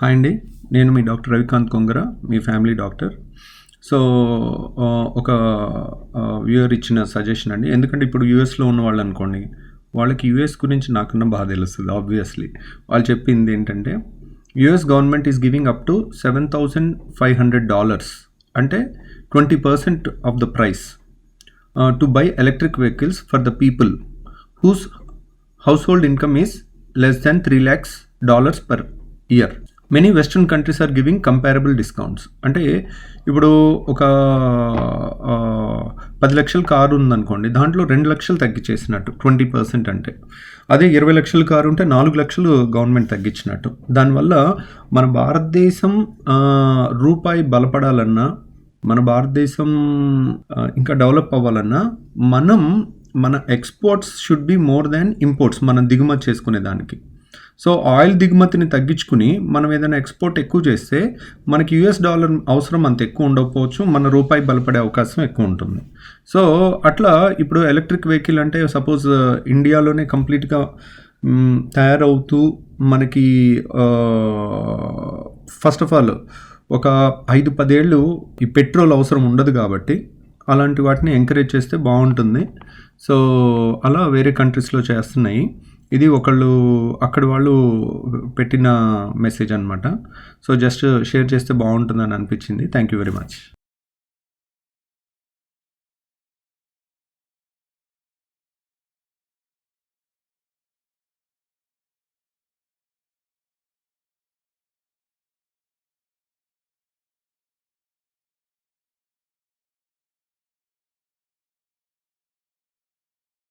Hi అండి. నేను మీ డాక్టర్ రవికాంత్ కొంగర మీ ఫ్యామిలీ డాక్టర్. సో ఒక వ్యూయర్ ఇచ్చిన సజెషన్ అండి. ఎందుకంటే ఇప్పుడు యూఎస్లో ఉన్న వాళ్ళు అనుకోండి వాళ్ళకి యూఎస్ గురించి నాకన్నా బాగా తెలుస్తుంది ఆబ్వియస్లీ వాళ్ళు చెప్పింది ఏంటంటే US government is giving up to seven thousand five hundred dollars అంటే twenty percent of the price to buy electric vehicles for the people whose household income is less than 3 lakhs dollars per year. Many western countries are giving comparable discounts అంటే ఇప్పుడు ఒక పది లక్షల car ఉందనుకోండి దాంట్లో రెండు లక్షలు తగ్గించేసినట్టు ట్వంటీ పర్సెంట్ అంటే. అదే ఇరవై లక్షల కారు ఉంటే నాలుగు లక్షలు గవర్నమెంట్ తగ్గించినట్టు దానివల్ల మన భారతదేశం రూపాయి బలపడాలన్నా మన భారతదేశం ఇంకా డెవలప్ అవ్వాలన్నా మనం మన exports should be more than imports మనం దిగుమతి చేసుకునే దానికి సో ఆయిల్ దిగుమతిని తగ్గించుకుని మనం ఏదైనా ఎక్స్పోర్ట్ ఎక్కువ చేస్తే మనకి యుఎస్ డాలర్ అవసరం అంత ఎక్కువ ఉండకపోవచ్చు మన రూపాయి బలపడే అవకాశం ఎక్కువ ఉంటుంది. సో అట్లా ఇప్పుడు ఎలక్ట్రిక్ వెహికల్ అంటే సపోజ్ ఇండియాలోనే కంప్లీట్గా తయారవుతూ మనకి ఫస్ట్ ఆఫ్ ఆల్ ఒక ఐదు పదేళ్ళు ఈ పెట్రోల్ అవసరం ఉండదు కాబట్టి అలాంటి వాటిని ఎంకరేజ్ చేస్తే బాగుంటుంది. సో అలా వేరే కంట్రీస్లో చేస్తున్నాయి. ఇది ఒకళ్ళు అక్కడ వాళ్ళు పెట్టిన మెసేజ్ అనమాట సో జస్ట్ షేర్ చేస్తే బాగుంటుందని అనిపించింది. Thank you very much